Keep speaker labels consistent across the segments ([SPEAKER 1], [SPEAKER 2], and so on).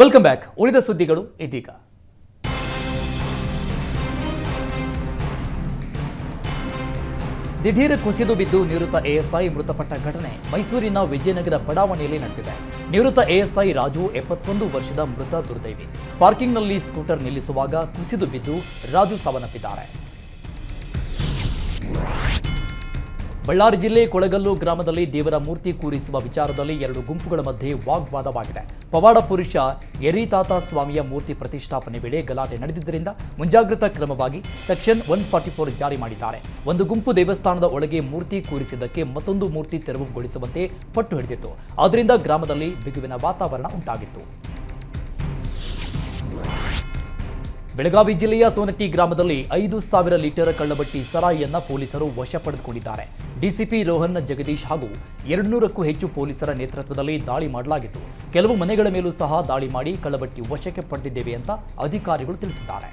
[SPEAKER 1] Welcome back ಉಳಿದ ಸುದ್ದಿಗಳು ಇದೀಗ. ದಿಢೀರ್ ಕುಸಿದು ಬಿದ್ದು ನಿವೃತ್ತ ಎಎಸ್ಐ ಮೃತಪಟ್ಟ ಘಟನೆ ಮೈಸೂರಿನ ವಿಜಯನಗರ ಬಡಾವಣೆಯಲ್ಲಿ ನಡೆದಿದೆ. ನಿವೃತ್ತ ಎಎಸ್ಐ ರಾಜು ಎಪ್ಪತ್ತೊಂದು ವರ್ಷದ ಮೃತ ದುರ್ದೈವಿ. ಪಾರ್ಕಿಂಗ್ನಲ್ಲಿ ಸ್ಕೂಟರ್ ನಿಲ್ಲಿಸುವಾಗ ಕುಸಿದು ಬಿದ್ದು ರಾಜು ಸಾವನ್ನಪ್ಪಿದ್ದಾರೆ. ಬಳ್ಳಾರಿ ಜಿಲ್ಲೆ ಕೊಳಗಲ್ಲು ಗ್ರಾಮದಲ್ಲಿ ದೇವರ ಮೂರ್ತಿ ಕೂರಿಸುವ ವಿಚಾರದಲ್ಲಿ ಎರಡು ಗುಂಪುಗಳ ಮಧ್ಯೆ ವಾಗ್ವಾದವಾಗಿದೆ. ಪವಾಡ ಪುರುಷ ಎರಿತಾತ ಸ್ವಾಮಿಯ ಮೂರ್ತಿ ಪ್ರತಿಷ್ಠಾಪನೆ ವೇಳೆ ಗಲಾಟೆ ನಡೆದಿದ್ದರಿಂದ ಮುಂಜಾಗ್ರತಾ ಕ್ರಮವಾಗಿ ಸೆಕ್ಷನ್ ಒನ್ ಫಾರ್ಟಿ ಫೋರ್ ಜಾರಿ ಮಾಡಿದ್ದಾರೆ. ಒಂದು ಗುಂಪು ದೇವಸ್ಥಾನದ ಒಳಗೆ ಮೂರ್ತಿ ಕೂರಿಸಿದ್ದಕ್ಕೆ ಮತ್ತೊಂದು ಮೂರ್ತಿ ತೆರವುಗೊಳಿಸುವಂತೆ ಪಟ್ಟು ಹಿಡಿದಿತ್ತು. ಆದ್ದರಿಂದ ಗ್ರಾಮದಲ್ಲಿ ಬಿಗುವಿನ ವಾತಾವರಣ ಉಂಟಾಗಿತ್ತು. ಬೆಳಗಾವಿ ಜಿಲ್ಲೆಯ ಸೋನಟ್ಟಿ ಗ್ರಾಮದಲ್ಲಿ ಐದು ಸಾವಿರ ಲೀಟರ್ ಕಳ್ಳಬಟ್ಟಿ ಸರಾಯಿಯನ್ನ ಪೊಲೀಸರು ವಶ ಪಡೆದುಕೊಂಡಿದ್ದಾರೆ ಡಿಸಿಪಿ ರೋಹನ್ ಜಗದೀಶ್ ಹಾಗೂ ಎರಡ್ನೂರಕ್ಕೂ ಹೆಚ್ಚು ಪೊಲೀಸರ ನೇತೃತ್ವದಲ್ಲಿ ದಾಳಿ ಮಾಡಲಾಗಿತ್ತು. ಕೆಲವು ಮನೆಗಳ ಮೇಲೂ ಸಹ ದಾಳಿ ಮಾಡಿ ಕಳ್ಳಬಟ್ಟಿ ವಶಕ್ಕೆ ಪಡೆದಿದ್ದೇವೆ ಅಂತ ಅಧಿಕಾರಿಗಳು ತಿಳಿಸಿದ್ದಾರೆ.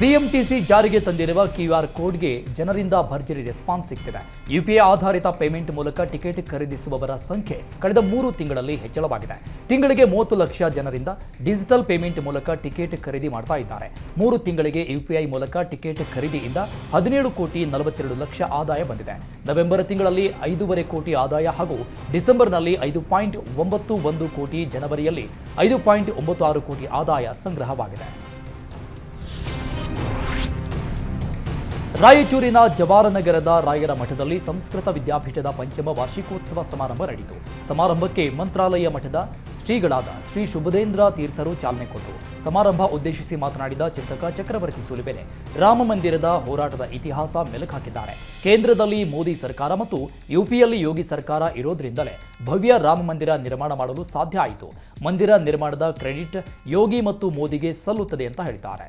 [SPEAKER 1] ಬಿಎಂಟಿಸಿ ಜಾರಿಗೆ ತಂದಿರುವ ಕ್ಯೂ ಆರ್ ಕೋಡ್ಗೆ ಜನರಿಂದ ಭರ್ಜರಿ ರೆಸ್ಪಾನ್ಸ್ ಸಿಗ್ತಿದೆ ಯುಪಿಐ ಆಧಾರಿತ ಪೇಮೆಂಟ್ ಮೂಲಕ ಟಿಕೆಟ್ ಖರೀದಿಸುವವರ ಸಂಖ್ಯೆ ಕಳೆದ ಮೂರು ತಿಂಗಳಲ್ಲಿ ಹೆಚ್ಚಳವಾಗಿದೆ. ತಿಂಗಳಿಗೆ ಮೂವತ್ತು ಲಕ್ಷ ಜನರಿಂದ ಡಿಜಿಟಲ್ ಪೇಮೆಂಟ್ ಮೂಲಕ ಟಿಕೆಟ್ ಖರೀದಿ ಮಾಡ್ತಾ ಇದ್ದಾರೆ. ಮೂರು ತಿಂಗಳಿಗೆ ಯುಪಿಐ ಮೂಲಕ ಟಿಕೆಟ್ ಖರೀದಿಯಿಂದ ಹದಿನೇಳು ಕೋಟಿ ನಲವತ್ತೆರಡು ಲಕ್ಷ ಆದಾಯ ಬಂದಿದೆ. ನವೆಂಬರ್ ತಿಂಗಳಲ್ಲಿ ಐದೂವರೆ ಕೋಟಿ ಆದಾಯ ಹಾಗೂ ಡಿಸೆಂಬರ್ನಲ್ಲಿ ಐದು ಪಾಯಿಂಟ್ ಒಂಬತ್ತು ಒಂದು ಕೋಟಿ ಜನವರಿಯಲ್ಲಿ ಐದು ಪಾಯಿಂಟ್ ಒಂಬತ್ತು ಆರು ಕೋಟಿ ಆದಾಯ ಸಂಗ್ರಹವಾಗಿದೆ. ರಾಯಚೂರಿನ ಜವಾರನಗರದ ರಾಯರ ಮಠದಲ್ಲಿ ಸಂಸ್ಕೃತ ವಿದ್ಯಾಪೀಠದ ಪಂಚಮ ವಾರ್ಷಿಕೋತ್ಸವ ಸಮಾರಂಭ ನಡೆಯಿತು. ಸಮಾರಂಭಕ್ಕೆ ಮಂತ್ರಾಲಯ ಮಠದ ಶ್ರೀಗಳಾದ ಶ್ರೀ ಶುಭದೇಂದ್ರ ತೀರ್ಥರು ಚಾಲನೆ ಕೊಟ್ಟರು. ಸಮಾರಂಭ ಉದ್ದೇಶಿಸಿ ಮಾತನಾಡಿದ ಚಿಂತಕ ಚಕ್ರವರ್ತಿ ಸುಲಿಬೆಲೆ, ರಾಮ ಮಂದಿರದ ಹೋರಾಟದ ಇತಿಹಾಸ ಮೆಲುಕು ಹಾಕಿದ್ದಾರೆ ಕೇಂದ್ರದಲ್ಲಿ ಮೋದಿ ಸರ್ಕಾರ ಮತ್ತು ಯುಪಿಯಲ್ಲಿ ಯೋಗಿ ಸರ್ಕಾರ ಇರೋದ್ರಿಂದಲೇ ಭವ್ಯ ರಾಮ ಮಂದಿರ ನಿರ್ಮಾಣ ಮಾಡಲು ಸಾಧ್ಯ ಆಯಿತು. ಮಂದಿರ ನಿರ್ಮಾಣದ ಕ್ರೆಡಿಟ್ ಯೋಗಿ ಮತ್ತು ಮೋದಿಗೆ ಸಲ್ಲುತ್ತದೆ ಅಂತ ಹೇಳಿದ್ದಾರೆ.